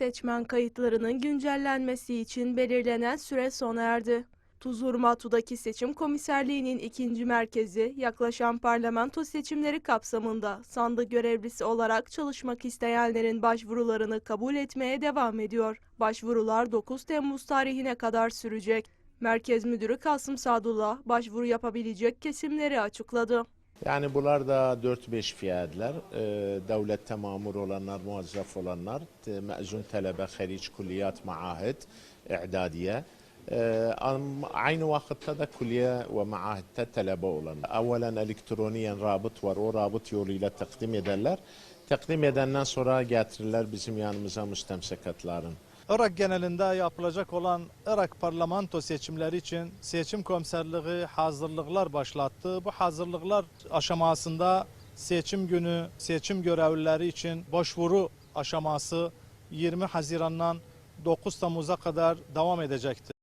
Seçmen kayıtlarının güncellenmesi için belirlenen süre sona erdi. Tuzurmatu'daki seçim komiserliğinin ikinci merkezi yaklaşan parlamento seçimleri kapsamında sandık görevlisi olarak çalışmak isteyenlerin başvurularını kabul etmeye devam ediyor. Başvurular 9 Temmuz tarihine kadar sürecek. Merkez Müdürü Kasım Sadullah başvuru yapabilecek kesimleri açıkladı. Yani bunlar da 4-5 fiyadlar. E, devlette mamur olanlar, muazzaf olanlar, e, mezun talebe, hariç, kulliyat, maahid, i'dadiye. E, aynı vakitte de kulliye ve maahidte talebe olanlar. Evvelen elektroniyen rabıt var. O rabıt yoluyla takdim ederler. Takdim edenden sonra getirirler bizim yanımıza müstemsekatların. Irak genelinde yapılacak olan Irak parlamento seçimleri için seçim komiserliği hazırlıklar başlattı. Bu hazırlıklar aşamasında seçim günü seçim görevlileri için başvuru aşaması 20 Haziran'dan 9 Temmuz'a kadar devam edecektir.